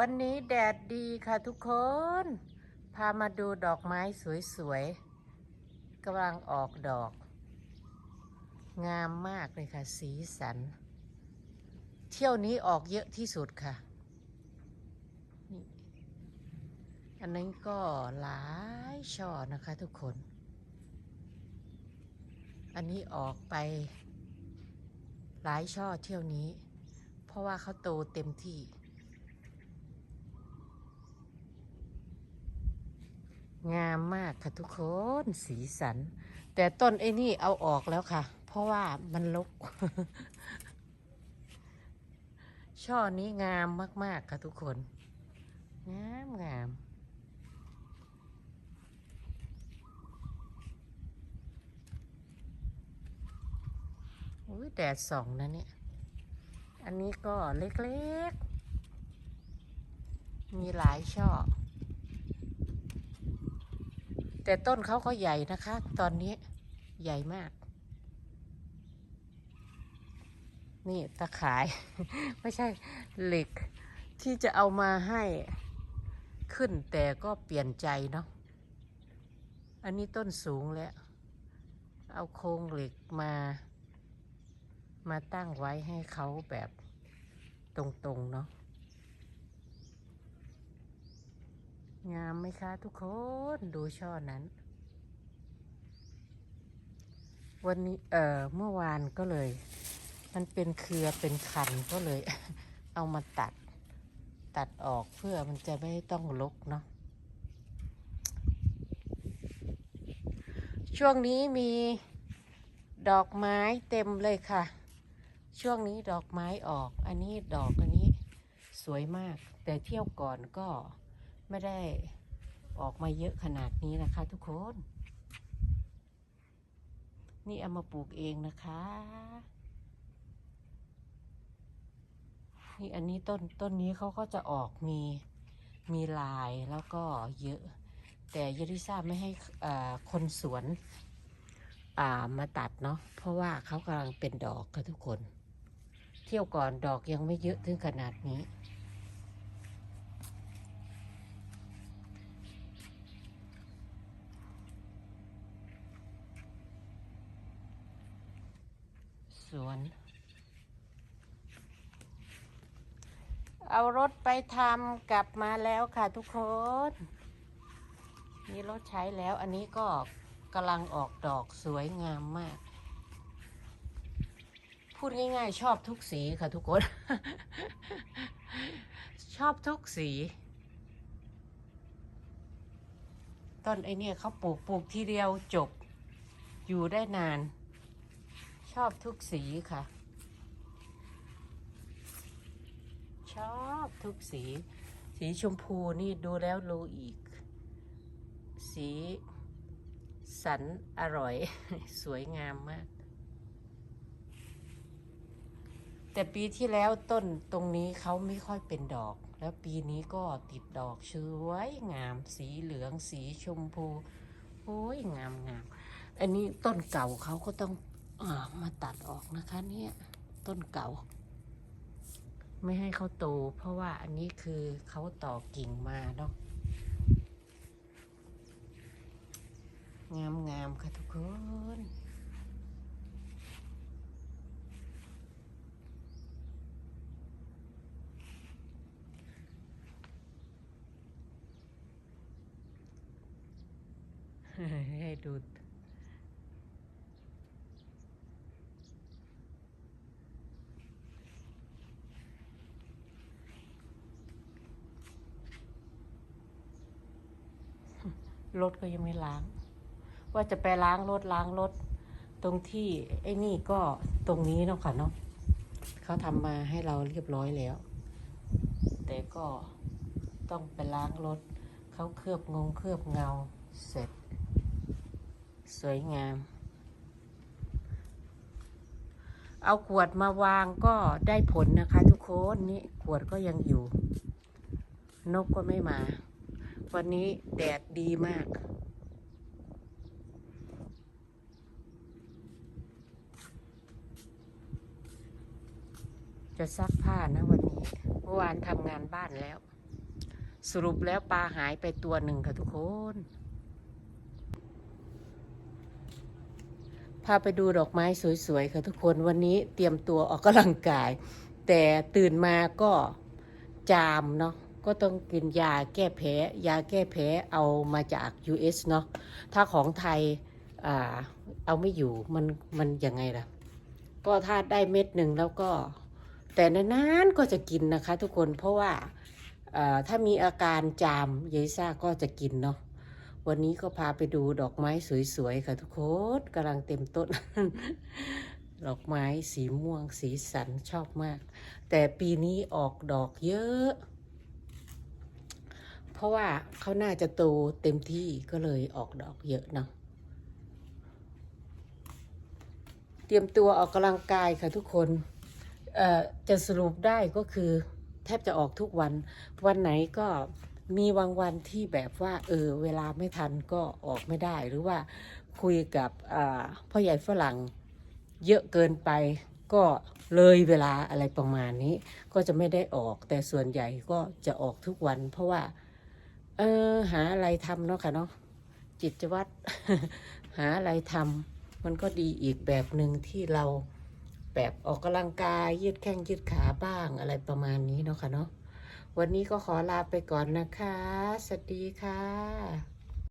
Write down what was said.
วันนี้แดดดีค่ะทุกคน พามาดูดอกไม้สวยๆกำลังออกดอก งามมากเลยค่ะ สีสัน เที่ยวนี้ออกเยอะที่สุดค่ะ อันนี้นก็หลายช่อนะคะทุกคน อันนี้ออกไป หลายช่อเที่ยวนี้ เพราะว่าเขาโตเต็มที่ งามมากค่ะทุกคนสีสัน แต่ต้นไอ้นี่เอาออกแล้วค่ะ เพราะว่ามันลก ช่อนี้งามมาก ๆ ค่ะทุกคน งามงามอุ้ยแดดส่องนะเนี่ย อันนี้ก็เล็ก ๆ มีหลายช่อ แต่ต้นเขาก็ใหญ่นะคะ ตอนนี้ใหญ่มาก นี่ตะขาย ไม่ใช่เหล็กที่จะเอามาให้ขึ้นแต่ก็เปลี่ยนใจเนาะ อันนี้ต้นสูงแล้ว เอาโครงเหล็กมา มาตั้งไว้ให้เขาแบบตรงๆเนาะ งามไหมคะทุกคนดูช่อนั้น วันนี้เอ่อเมื่อวานก็เลย มันเป็นเครือเป็นคันก็เลย เอามาตัด ตัดออกเพื่อมันจะไม่ต้องลกเนาะช่วงนี้มีดอกไม้เต็มเลยค่ะ ช่วงนี้ดอกไม้ออก อันนี้ดอกอันนี้สวยมาก แต่เที่ยวก่อนก็ ไม่ได้ออกมาเยอะขนาดนี้นะคะ ทุกคน นี่เอามาปลูกเองนะคะ นี่อันนี้ต้นต้นนี้เขาก็จะออกมีมีลายแล้วก็เยอะ แต่ยริซ่าไม่ให้คนสวนามาตัดเนาะเพราะว่าเขากำลังเป็นดอกค่ะทุกคน เที่ยวก่อนดอกยังไม่เยอะถึงขนาดนี้ สวน เอารถไปทำกลับมาแล้วค่ะทุกคนมีรถใช้แล้วอันนี้ก็กำลังออกดอกสวยงามมาก พูดง่ายๆ ชอบทุกสีค่ะทุกคน ชอบทุกสีต้นไอเนี่ยเขาปลูกปลูกทีเดียวจบอยู่ได้นาน ชอบทุกสีค่ะ ชอบทุกสี สีชมพูนี่ดูแล้วรู้อีก สีสันอร่อย สวยงามมาก แต่ปีที่แล้วต้นตรงนี้เขาไม่ค่อยเป็นดอก แล้วปีนี้ก็ติดดอกสวยงาม สีเหลืองสีชมพูโอ้ยงามงาม อันนี้ต้นเก่าเขาก็ต้อง มาตัดออกนะคะเนี่ยต้นเก่า ไม่ให้เขาโต เพราะว่าอันนี้คือเขาต่อกิ่งมาเนาะงามงามๆค่ะทุกคนให้ดู รถก็ยังไม่ล้าง ว่าจะไปล้างรถล้างรถ ตรงที่ไอ้นี่ก็ตรงนี้เนาะค่ะเนาะเขาทำมาให้เราเรียบร้อยแล้ว แต่ก็ต้องไปล้างรถ เขาเคลือบงงเคลือบเงาเสร็จ สวยงาม เอาขวดมาวางก็ได้ผลนะคะทุกคนนี่ขวดก็ยังอยู่ นกก็ไม่มา วันนี้แดดดีมาก จะซักผ้านะวันนี้ เมื่อวานทำงานบ้านแล้ว สรุปแล้วปลาหายไปตัวหนึ่งค่ะทุกคน พาไปดูดอกไม้สวยๆค่ะทุกคนวันนี้เตรียมตัวออกกำลังกาย แต่ตื่นมาก็จามเนาะ ก็ต้องกินยาแก้แพ้ยาแก้แพ้เอามาจาก US เนาะถ้าของไทยอ่าเอาไม่อยู่มันมันยังไงล่ะ ก็ถ้าได้เม็ดหนึ่งแล้วก็ แต่นานๆก็จะกินนะคะ ทุกคนเพราะว่าถ้ามีอาการจามยายซ่าก็จะกินเนาะวันนี้ก็พาไปดูดอกไม้สวยๆค่ะทุกคนกำลังเต็มต้น ดอกไม้สีม่วงสีสันชอบมาก แต่ปีนี้ออกดอกเยอะ ราะว่าเขาน่าจะโตเต็มที่ก็เลยออกดอกเยอะเนาะเตรียมตัวออกกำลังกายค่ะทุกคนจะสรุปได้ก็คือ แทบจะออกทุกวัน วันไหนก็มีบางวันที่แบบว่า เออ เวลาไม่ทันก็ออกไม่ได้หรือว่าคุยกับพ่อใหญ่ฝรั่งเยอะเกินไปก็เลยเวลาอะไรประมาณนี้ ก็จะไม่ได้ออกแต่ส่วนใหญ่ก็จะออกทุกวัน เพราะว่า เออ หาอะไรทำเนาะค่ะเนาะจิตวัตรหาอะไรทำมันก็ดีอีกแบบหนึ่งที่เราแบบออกกำลังกายยืดแข้งยืดขาบ้างอะไรประมาณนี้เนาะค่ะเนาะวันนี้ก็ขอลาไปก่อนนะคะ สวัสดีค่ะ